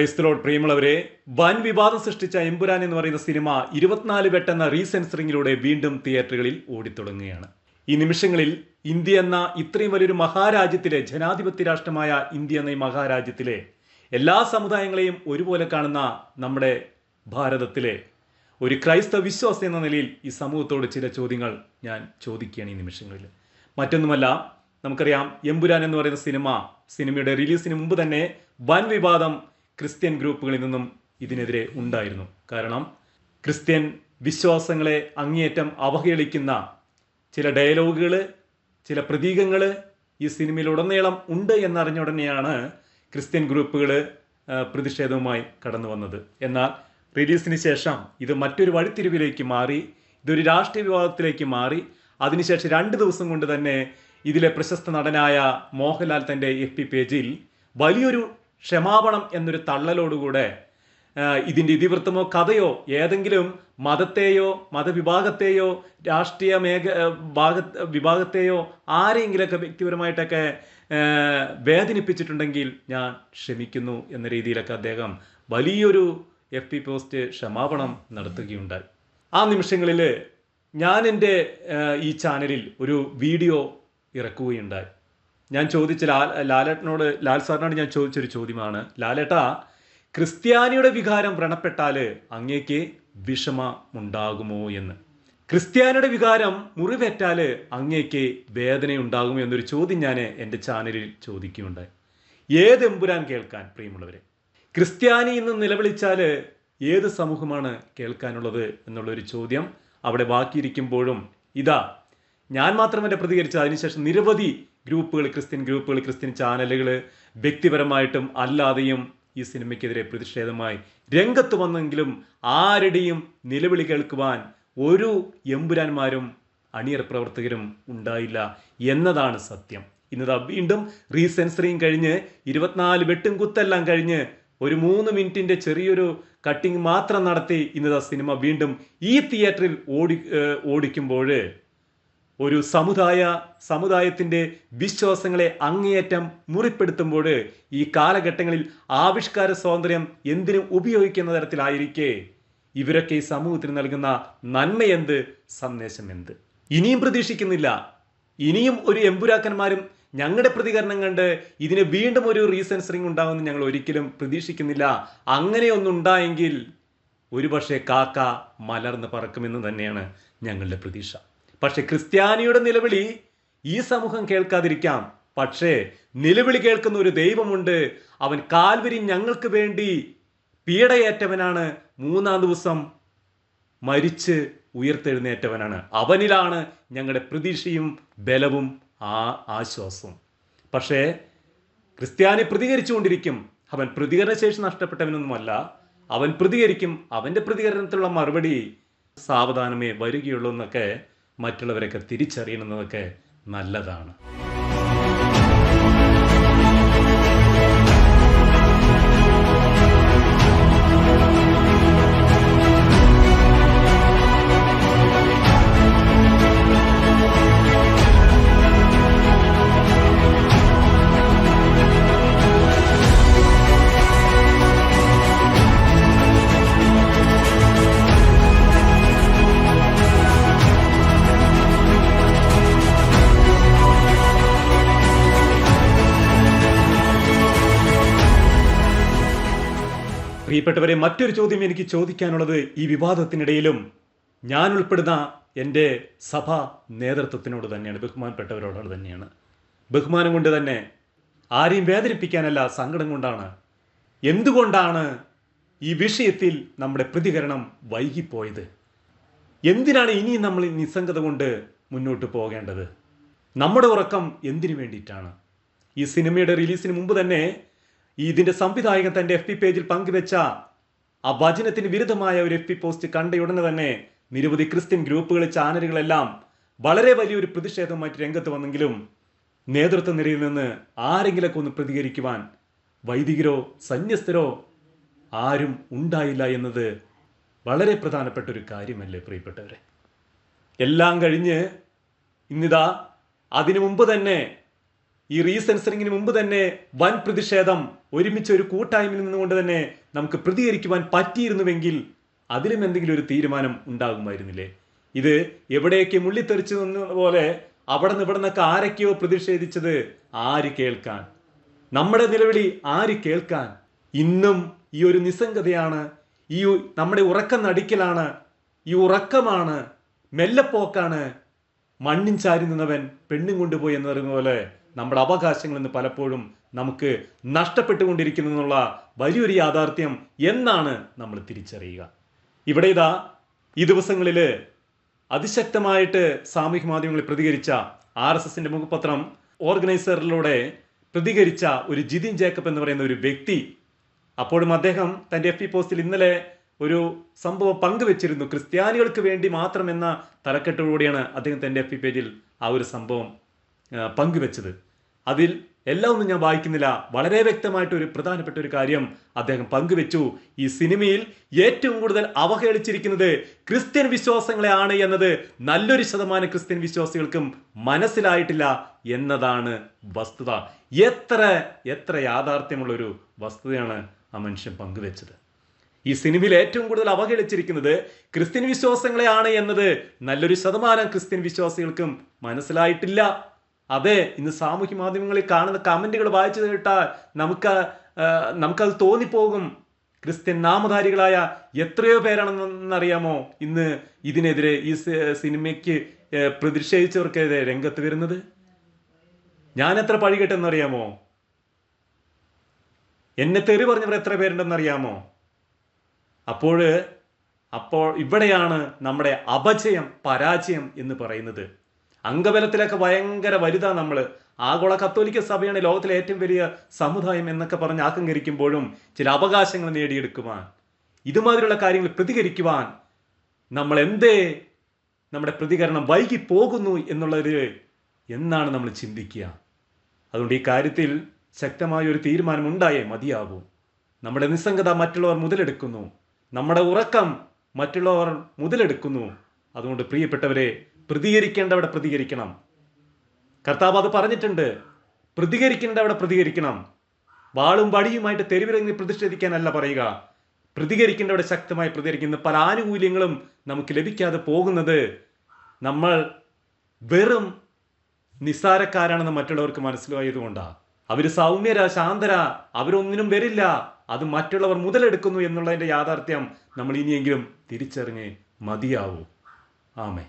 Praise the Lord പ്രിയമുള്ളവരെ വൻ വിവാദം സൃഷ്ടിച്ച എമ്പുരാൻ എന്ന് പറയുന്ന സിനിമ ഇരുപത്തിനാല് വെട്ടെന്ന റീസെൻസറിങ്ങിലൂടെ വീണ്ടും തിയേറ്ററുകളിൽ ഓടിത്തുടങ്ങുകയാണ്. ഈ നിമിഷങ്ങളിൽ ഇന്ത്യ എന്ന ഇത്രയും വലിയൊരു മഹാരാജ്യത്തിലെ ജനാധിപത്യ രാഷ്ട്രമായ ഇന്ത്യ എന്ന ഈ മഹാരാജ്യത്തിലെ എല്ലാ സമുദായങ്ങളെയും ഒരുപോലെ കാണുന്ന നമ്മുടെ ഭാരതത്തിലെ ഒരു ക്രൈസ്തവ വിശ്വാസി എന്ന നിലയിൽ ഈ സമൂഹത്തോട് ചില ചോദ്യങ്ങൾ ഞാൻ ചോദിക്കുകയാണ് ഈ നിമിഷങ്ങളിൽ. മറ്റൊന്നുമല്ല നമുക്കറിയാം എമ്പുരാൻ എന്ന് പറയുന്ന സിനിമ സിനിമയുടെ റിലീസിന് മുമ്പ് തന്നെ വൻ വിവാദം ക്രിസ്ത്യൻ ഗ്രൂപ്പുകളിൽ നിന്നും ഇതിനെതിരെ ഉണ്ടായിരുന്നു. കാരണം ക്രിസ്ത്യൻ വിശ്വാസങ്ങളെ അങ്ങേയറ്റം അവഹേളിക്കുന്ന ചില ഡയലോഗുകൾ ചില പ്രതീകങ്ങൾ ഈ സിനിമയിലുടനീളം ഉണ്ട് എന്നറിഞ്ഞ ഉടനെയാണ് ക്രിസ്ത്യൻ ഗ്രൂപ്പുകൾ പ്രതിഷേധവുമായി കടന്നു വന്നത്. എന്നാൽ റിലീസിന് ശേഷം ഇത് മറ്റൊരു വഴിത്തിരിവിലേക്ക് മാറി ഇതൊരു രാഷ്ട്രീയ വിവാദത്തിലേക്ക് മാറി. അതിനുശേഷം രണ്ട് ദിവസം കൊണ്ട് തന്നെ ഇതിലെ പ്രശസ്ത നടനായ മോഹൻലാൽ തന്റെ എഫ് പി പേജിൽ വലിയൊരു ക്ഷമാപണം എന്നൊരു തള്ളലോടുകൂടെ ഇതിന്റെ ഇതിവൃത്തമോ കഥയോ ഏതെങ്കിലും മതത്തെയോ മതവിഭാഗത്തെയോ രാഷ്ട്രീയ മേഖ ഭാഗ വിഭാഗത്തെയോ ആരെങ്കിലൊക്കെ വ്യക്തിപരമായിട്ടൊക്കെ വേദനിപ്പിച്ചിട്ടുണ്ടെങ്കിൽ ഞാൻ ക്ഷമിക്കുന്നു എന്ന രീതിയിലൊക്കെ അദ്ദേഹം വലിയൊരു എഫ് പി പോസ്റ്റ് ക്ഷമാപണം നടത്തുകയുണ്ടായി. ആ നിമിഷങ്ങളിൽ ഞാൻ എന്റെ ഈ ചാനലിൽ ഒരു വീഡിയോ ഇറക്കുകയുണ്ടായി. ഞാൻ ചോദിച്ച ലാൽ ലാലേട്ടനോട് ലാൽ സാറിനോട് ഞാൻ ചോദിച്ചൊരു ചോദ്യമാണ്. ലാലേട്ടാ ക്രിസ്ത്യാനിയുടെ വികാരം വ്രണപ്പെട്ടാൽ അങ്ങേക്ക് വിഷമമുണ്ടാകുമോ എന്ന്? ക്രിസ്ത്യാനിയുടെ വികാരം മുറിവേറ്റാൽ അങ്ങേക്ക് വേദനയുണ്ടാകുമോ എന്നൊരു ചോദ്യം ഞാൻ എന്റെ ചാനലിൽ ചോദിക്കുകയുണ്ടായി ഏത് എമ്പുരാൻ കേൾക്കാൻ പ്രിയമുള്ളവരെ? ക്രിസ്ത്യാനി ഇന്ന് നിലവിളിച്ചാൽ ഏത് സമൂഹമാണ് കേൾക്കാനുള്ളത് എന്നുള്ളൊരു ചോദ്യം അവിടെ ബാക്കിയിരിക്കുമ്പോഴും ഇതാ ഞാൻ മാത്രമല്ല പ്രതികരിച്ചത്. അതിനുശേഷം നിരവധി ഗ്രൂപ്പുകൾ ക്രിസ്ത്യൻ ഗ്രൂപ്പുകൾ ക്രിസ്ത്യൻ ചാനലുകൾ വ്യക്തിപരമായിട്ടും അല്ലാതെയും ഈ സിനിമയ്ക്കെതിരെ പ്രതിഷേധമായി രംഗത്ത് വന്നെങ്കിലും ആരുടെയും നിലവിളി കേൾക്കുവാൻ ഒരു എമ്പുരാന്മാരും അണിയർ പ്രവർത്തകരും ഉണ്ടായില്ല എന്നതാണ് സത്യം. ഇന്നതാ വീണ്ടും റീസെൻസറിങ് കഴിഞ്ഞ് ഇരുപത്തിനാല് വെട്ടും കുത്തെല്ലാം കഴിഞ്ഞ് ഒരു മൂന്ന് മിനിറ്റിന്റെ ചെറിയൊരു കട്ടിങ് മാത്രം നടത്തി ഇന്നതാ സിനിമ വീണ്ടും ഈ തിയേറ്ററിൽ ഓടി ഓടിക്കുമ്പോൾ ഒരു സമുദായ സമുദായത്തിന്റെ വിശ്വാസങ്ങളെ അങ്ങേയറ്റം മുറിപ്പെടുത്തുമ്പോൾ ഈ കാലഘട്ടങ്ങളിൽ ആവിഷ്കാര സ്വാതന്ത്ര്യം എന്തിനും ഉപയോഗിക്കുന്ന തരത്തിലായിരിക്കെ. ഇവരൊക്കെ ഈ സമൂഹത്തിന് നൽകുന്ന നന്മയെന്ത് സന്ദേശം എന്ത് ഇനിയും പ്രതീക്ഷിക്കുന്നില്ല. ഇനിയും ഒരു എമ്പുരാക്കന്മാരും ഞങ്ങളുടെ പ്രതികരണം കണ്ട് ഇതിന് വീണ്ടും ഒരു റീസെൻസറിങ് ഉണ്ടാവുമെന്ന് ഞങ്ങൾ ഒരിക്കലും പ്രതീക്ഷിക്കുന്നില്ല. അങ്ങനെയൊന്നുണ്ടായെങ്കിൽ ഒരുപക്ഷെ കാക്ക മലർന്ന് പറക്കുമെന്ന് തന്നെയാണ് ഞങ്ങളുടെ പ്രതീക്ഷ. പക്ഷെ ക്രിസ്ത്യാനിയുടെ നിലവിളി ഈ സമൂഹം കേൾക്കാതിരിക്കാം. പക്ഷേ നിലവിളി കേൾക്കുന്ന ഒരു ദൈവമുണ്ട്. അവൻ കാൽവരി ഞങ്ങൾക്ക് വേണ്ടി പീഡയേറ്റവനാണ്. മൂന്നാം ദിവസം മരിച്ച് ഉയർത്തെഴുന്നേറ്റവനാണ്. അവനിലാണ് ഞങ്ങളുടെ പ്രതീക്ഷയും ബലവും ആ ആശ്വാസവും. പക്ഷേ ക്രിസ്ത്യാനി പ്രതികരിച്ചുകൊണ്ടിരിക്കും. അവൻ പ്രതികരണശേഷി നഷ്ടപ്പെട്ടവനൊന്നുമല്ല. അവൻ പ്രതികരിക്കും. അവന്റെ പ്രതികരണത്തിലുള്ള മറുപടി സാവധാനമേ വരികയുള്ളൂ എന്നൊക്കെ മറ്റുള്ളവരൊക്കെ തിരിച്ചറിയണമെന്നതൊക്കെ നല്ലതാണ്. പ്രിയപ്പെട്ടവരെ മറ്റൊരു ചോദ്യം എനിക്ക് ചോദിക്കാനുള്ളത് ഈ വിവാദത്തിനിടയിലും ഞാൻ ഉൾപ്പെടുന്ന എന്റെ സഭാ നേതൃത്വത്തിനോട് തന്നെയാണ് ബഹുമാനപ്പെട്ടവരോട് തന്നെയാണ്. ബഹുമാനം കൊണ്ട് തന്നെ ആരെയും വേദനിപ്പിക്കാനല്ല സങ്കടം കൊണ്ടാണ്. എന്തുകൊണ്ടാണ് ഈ വിഷയത്തിൽ നമ്മുടെ പ്രതികരണം വൈകിപ്പോയത്? എന്തിനാണ് ഇനി നമ്മൾ നിസ്സംഗത കൊണ്ട് മുന്നോട്ട് പോകേണ്ടത്? നമ്മുടെ ഉറക്കം എന്തിനു വേണ്ടിയിട്ടാണ്? ഈ സിനിമയുടെ റിലീസിന് മുമ്പ് തന്നെ ഇതിന്റെ സംവിധായകൻ തന്റെ എഫ് പി പേജിൽ പങ്കുവെച്ച ആ വചനത്തിന് വിരുദ്ധമായ ഒരു എഫ് പി പോസ്റ്റ് കണ്ടയുടനെ തന്നെ നിരവധി ക്രിസ്ത്യൻ ഗ്രൂപ്പുകൾ ചാനലുകളെല്ലാം വളരെ വലിയൊരു പ്രതിഷേധവുമായിട്ട് രംഗത്ത് വന്നെങ്കിലും നേതൃത്വ നിരയിൽ നിന്ന് ആരെങ്കിലൊക്കെ ഒന്ന് പ്രതികരിക്കുവാൻ വൈദികരോ സന്യസ്തരോ ആരും ഉണ്ടായില്ല എന്നത് വളരെ പ്രധാനപ്പെട്ട ഒരു കാര്യമല്ലേ പ്രിയപ്പെട്ടവരെ? എല്ലാം കഴിഞ്ഞ് ഇന്നിതാ അതിനു മുമ്പ് തന്നെ ഈ റീസെൻസറിങ്ങിന് മുമ്പ് തന്നെ വൻ പ്രതിഷേധം ഒരുമിച്ച് ഒരു കൂട്ടായ്മയിൽ നിന്നുകൊണ്ട് തന്നെ നമുക്ക് പ്രതികരിക്കുവാൻ പറ്റിയിരുന്നുവെങ്കിൽ അതിലും എന്തെങ്കിലും ഒരു തീരുമാനം ഉണ്ടാകുമായിരുന്നില്ലേ? ഇത് എവിടെയൊക്കെ മുള്ളിത്തെറിച്ചു നിന്ന പോലെ അവിടെ നിന്ന് ഇവിടെ നിന്നൊക്കെ ആരൊക്കെയോ പ്രതിഷേധിച്ചത് ആര് കേൾക്കാൻ? നമ്മുടെ നിലവിളി ആര് കേൾക്കാൻ? ഇന്നും ഈ ഒരു നിസ്സംഗതയാണ് ഈ നമ്മുടെ ഉറക്കം നടിക്കലാണ് ഈ ഉറക്കമാണ് മെല്ലപ്പോക്കാണ് മണ്ണിൻ ചാരി നിന്നവൻ പെണ്ണും കൊണ്ടുപോയി എന്ന് പറയുന്ന പോലെ നമ്മുടെ അവകാശങ്ങൾ ഇന്ന് പലപ്പോഴും നമുക്ക് നഷ്ടപ്പെട്ടുകൊണ്ടിരിക്കുന്നു എന്നുള്ള വലിയൊരു യാഥാർത്ഥ്യം എന്നാണ് നമ്മൾ തിരിച്ചറിയുക. ഇവിടെ ഇതാ ഈ ദിവസങ്ങളിൽ അതിശക്തമായിട്ട് സാമൂഹ്യ മാധ്യമങ്ങളിൽ പ്രതികരിച്ച ആർ എസ് എസിന്റെ മുഖപത്രം ഓർഗനൈസറിലൂടെ പ്രതികരിച്ച ഒരു ജിതിൻ ജേക്കബ് എന്ന് പറയുന്ന ഒരു വ്യക്തി. അപ്പോഴും അദ്ദേഹം തന്റെ എഫ് പോസ്റ്റിൽ ഇന്നലെ ഒരു സംഭവം പങ്കുവച്ചിരുന്നു. ക്രിസ്ത്യാനികൾക്ക് വേണ്ടി മാത്രം എന്ന തലക്കെട്ടോടുകൂടിയാണ് അദ്ദേഹം തന്റെ എഫ് പേജിൽ ആ ഒരു സംഭവം പങ്കുവെച്ചത്. അതിൽ എല്ലാം ഒന്നും ഞാൻ വായിക്കുന്നില്ല. വളരെ വ്യക്തമായിട്ട് ഒരു പ്രധാനപ്പെട്ട ഒരു കാര്യം അദ്ദേഹം പങ്കുവെച്ചു. ഈ സിനിമയിൽ ഏറ്റവും കൂടുതൽ അവഹേളിച്ചിരിക്കുന്നത് ക്രിസ്ത്യൻ വിശ്വാസങ്ങളെയാണ് എന്നത് നല്ലൊരു ശതമാനം ക്രിസ്ത്യൻ വിശ്വാസികൾക്കും മനസ്സിലായിട്ടില്ല എന്നതാണ് വസ്തുത. എത്ര എത്ര യാഥാർത്ഥ്യമുള്ള ഒരു വസ്തുതയാണ് ആ മനുഷ്യൻ പങ്കുവെച്ചത്. ഈ സിനിമയിൽ ഏറ്റവും കൂടുതൽ അവഹേളിച്ചിരിക്കുന്നത് ക്രിസ്ത്യൻ വിശ്വാസങ്ങളെയാണ് എന്നത് നല്ലൊരു ശതമാനം ക്രിസ്ത്യൻ വിശ്വാസികൾക്കും മനസ്സിലായിട്ടില്ല അതെ ഇന്ന് സാമൂഹ്യ മാധ്യമങ്ങളിൽ കാണുന്ന കമന്റുകൾ വായിച്ചു കേട്ടാൽ നമുക്ക് നമുക്കത് തോന്നിപ്പോകും. ക്രിസ്ത്യൻ നാമധാരികളായ എത്രയോ പേരാണെന്നറിയാമോ? ഇന്ന് ഇതിനെതിരെ ഈ സിനിമയ്ക്ക് പ്രതിഷേധിച്ചവർക്കെതിരെ രംഗത്ത് വരുന്നത്? ഞാൻ എത്ര പഴി കേട്ടെന്നറിയാമോ എന്നെ തെറി പറഞ്ഞവർ എത്ര പേരുണ്ടെന്നറിയാമോ? അപ്പോൾ അപ്പോൾ ഇവിടെയാണ് നമ്മുടെ അപജയം പരാജയം എന്ന് പറയുന്നത്. അംഗബലത്തിലൊക്കെ ഭയങ്കര വലുതാ നമ്മൾ ആഗോള കത്തോലിക്ക സഭയാണ് ലോകത്തിലെ ഏറ്റവും വലിയ സമുദായം എന്നൊക്കെ പറഞ്ഞ് ആക്കങ്കരിക്കുമ്പോഴും ചില അവകാശങ്ങൾ നേടിയെടുക്കുവാൻ ഇതുമാതിരിയുള്ള കാര്യങ്ങൾ പ്രതികരിക്കുവാൻ നമ്മൾ എന്തേ നമ്മുടെ പ്രതികരണം വൈകി പോകുന്നു എന്നുള്ളൊരു എന്നാണ് നമ്മൾ ചിന്തിക്കുക. അതുകൊണ്ട് ഈ കാര്യത്തിൽ ശക്തമായ ഒരു തീരുമാനം ഉണ്ടായേ മതിയാകൂ. നമ്മുടെ നിസ്സംഗത മറ്റുള്ളവർ മുതലെടുക്കുന്നു. നമ്മുടെ ഉറക്കം മറ്റുള്ളവർ മുതലെടുക്കുന്നു. അതുകൊണ്ട് പ്രിയപ്പെട്ടവരെ പ്രതികരിക്കേണ്ടവിടെ പ്രതികരിക്കണം. കർത്താവ് അത് പറഞ്ഞിട്ടുണ്ട്. പ്രതികരിക്കേണ്ടവിടെ പ്രതികരിക്കണം. വാളും വടിയുമായിട്ട് തെരുവിലങ്ങി പ്രതിഷേധിക്കാനല്ല പറയുക. പ്രതികരിക്കേണ്ടവിടെ ശക്തമായി പ്രതികരിക്കുന്ന പല ആനുകൂല്യങ്ങളും നമുക്ക് ലഭിക്കാതെ പോകുന്നത് നമ്മൾ വെറും നിസ്സാരക്കാരാണെന്ന് മറ്റുള്ളവർക്ക് മനസ്സിലായതുകൊണ്ടാണ് അവർ സൗമ്യര ശാന്തര അവരൊന്നിനും വരില്ല. അത് മറ്റുള്ളവർ മുതലെടുക്കുന്നു എന്നുള്ളതിന്റെ യാഥാർത്ഥ്യം നമ്മൾ ഇനിയെങ്കിലും തിരിച്ചറിഞ്ഞ് മതിയാവൂ. ആമേ